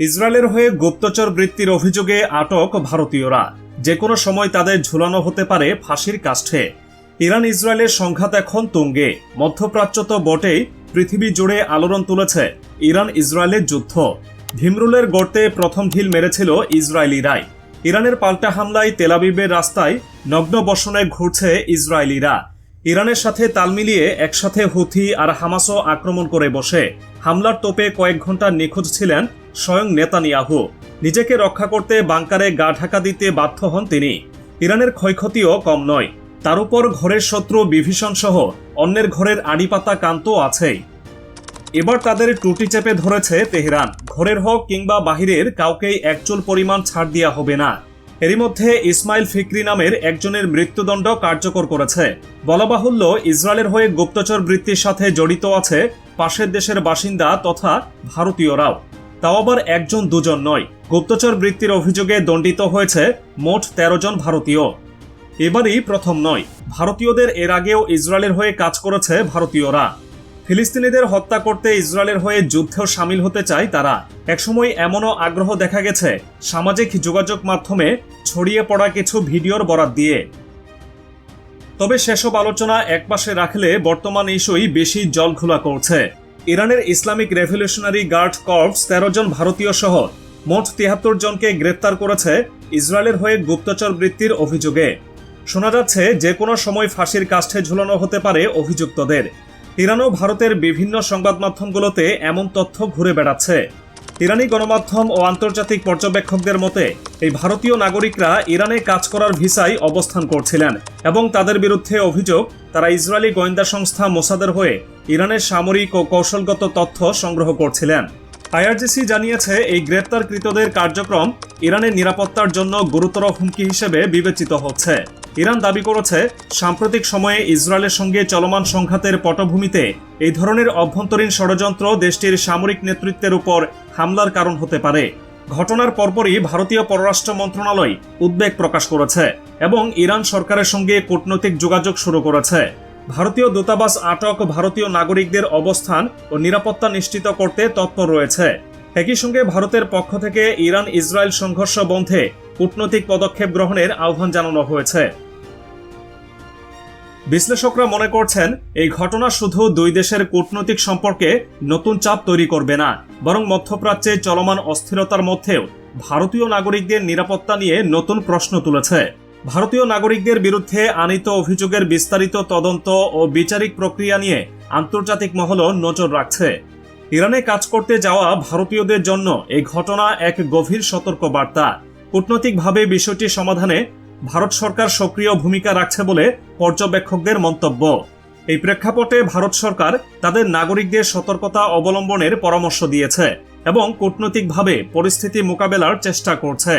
ইসরায়েলের হয়ে গুপ্তচর বৃত্তির অভিযোগে আটক ভারতীয়রা। যে কোনো সময় তাদের ঝুলানো হতে পারে ফাঁসির কাষ্ঠে। ইরান ইসরায়েলের সংঘাত এখন তুঙ্গে। মধ্যপ্রাচ্য তো বটেই, পৃথিবী জুড়ে আলোড়ন তুলেছে ইরান ইসরায়েলের যুদ্ধ। ভিমরুলের গর্তে প্রথম ঢিল মেরেছিল ইসরায়েলিরাই। ইরানের পাল্টা হামলায় তেলাবিবের রাস্তায় নগ্ন বসনে ঘুরছে ইসরায়েলিরা। ইরানের সাথে তাল মিলিয়ে একসাথে হুথি আর হামাসও আক্রমণ করে বসে। হামলার তোপে কয়েক ঘণ্টা নিখোঁজ ছিলেন স্বয়ং নেতানিয়াহু। নিজেকে রক্ষা করতে বাংকারে গা ঢাকা দিতে বাধ্য হন তিনি। ইরানের ক্ষয়ক্ষতিও কম নয়। তার উপর ঘরের শত্রু বিভীষণ সহ অন্যের ঘরের আড়িপাতা কান্ত আছেই। এবার তাদের টুটি চেপে ধরেছে তেহরান। ঘরের হোক কিংবা বাহিরের, কাউকেই একচুল পরিমাণ ছাড় দেওয়া হবে না। এরই মধ্যে ইসমাইল ফিকরি নামের একজনের মৃত্যুদণ্ড কার্যকর করেছে। বলা বাহুল্য ইসরায়েলের হয়ে গুপ্তচর বৃত্তির সাথে জড়িত আছে পাশের দেশের বাসিন্দা তথা ভারতীয়রাও। তাও আবার একজন, দুজন নয়। গুপ্তচর বৃত্তির অভিযোগে দণ্ডিত হয়েছে মোট তেরো জন ভারতীয়। এবারই প্রথম নয়। ভারতীয়দের এর আগেও ইসরায়েলের হয়ে কাজ করেছে ভারতীয়রা। ফিলিস্তিনিদের হত্যা করতে ইসরায়েলের হয়ে যুদ্ধেও সামিল হতে চায় তারা। একসময় এমনও আগ্রহ দেখা গেছে সামাজিক যোগাযোগ মাধ্যমে ছড়িয়ে পড়া কিছু ভিডিওর বরাত দিয়ে। তবে সেসব আলোচনা একপাশে রাখলে বর্তমান ইস্যুই বেশি জলঘোলা করছে। ইরানের ইসলামিক রেভলিউশনারি গার্ড কর্পস তেরো জন ভারতীয় সহ মোট তিয়াত্তর জনকে গ্রেপ্তার করেছে ইসরায়েলের হয়ে গুপ্তচর বৃত্তির অভিযোগে। শোনা যাচ্ছে, যে কোনো সময় ফাঁসির কাষ্ঠে ঝুলানো হতে পারে অভিযুক্তদের। ইরানও ভারতের বিভিন্ন সংবাদ মাধ্যমগুলোতে এমন তথ্য ঘুরে বেড়াচ্ছে। ইরানি গণমাধ্যম ও আন্তর্জাতিক পর্যবেক্ষকদের মতে, এই ভারতীয় নাগরিকরা ইরানে কাজ করার ভিসায় অবস্থান করছিলেন এবং তাদের বিরুদ্ধে অভিযোগ, তারা ইসরায়েলি গোয়েন্দা সংস্থা মোসাদের হয়ে ইরানের সামরিক ও কৌশলগত তথ্য সংগ্রহ করছিলেন। আইআরজিসি জানিয়েছে, এই গ্রেপ্তারকৃতদের কার্যক্রম ইরানের নিরাপত্তার জন্য গুরুতর হুমকি হিসেবে বিবেচিত হচ্ছে। ইরান দাবি করেছে, সাম্প্রতিক সময়ে ইসরায়েলের সঙ্গে চলমান সংঘাতের পটভূমিতে এই ধরনের অভ্যন্তরীণ ষড়যন্ত্র দেশটির সামরিক নেতৃত্বের উপর হামলার কারণ হতে পারে। ঘটনার পরপরই ভারতীয় পররাষ্ট্র মন্ত্রণালয় উদ্বেগ প্রকাশ করেছে এবং ইরান সরকারের সঙ্গে কূটনৈতিক যোগাযোগ শুরু করেছে। ভারতীয় দূতাবাস আটক ভারতীয় নাগরিকদের অবস্থান ও নিরাপত্তা নিশ্চিত করতে তৎপর রয়েছে। একই সঙ্গে ভারতের পক্ষ থেকে ইরান ইসরায়েল সংঘর্ষ বন্ধে কূটনৈতিক পদক্ষেপ গ্রহণের আহ্বান জানানো হয়েছে। বিশ্লেষকরা মনে করছেন, এই ঘটনা শুধু দুই দেশের কূটনৈতিক সম্পর্কে নতুন চাপ তৈরি করবে না, বরং মধ্যপ্রাচ্যে চলমান অস্থিরতার মধ্যেও ভারতীয় নাগরিকদের নিরাপত্তা নিয়ে নতুন প্রশ্ন তুলেছে। ভারতীয় নাগরিকদের বিরুদ্ধে আনিত অভিযোগের বিস্তারিত তদন্ত ও বিচারিক প্রক্রিয়া নিয়ে আন্তর্জাতিক মহলও নজর রাখছে। ইরানে কাজ করতে যাওয়া ভারতীয়দের জন্য এই ঘটনা এক গভীর সতর্ক বার্তা কূটনৈতিকভাবে বিষয়টি সমাধানে ভারত সরকার সক্রিয় ভূমিকা রাখছে বলে পর্যবেক্ষকদের মন্তব্য। এই প্রেক্ষাপটে ভারত সরকার তাদের নাগরিকদের সতর্কতা অবলম্বনের পরামর্শ দিয়েছে এবং কূটনৈতিকভাবে পরিস্থিতি মোকাবেলার চেষ্টা করছে।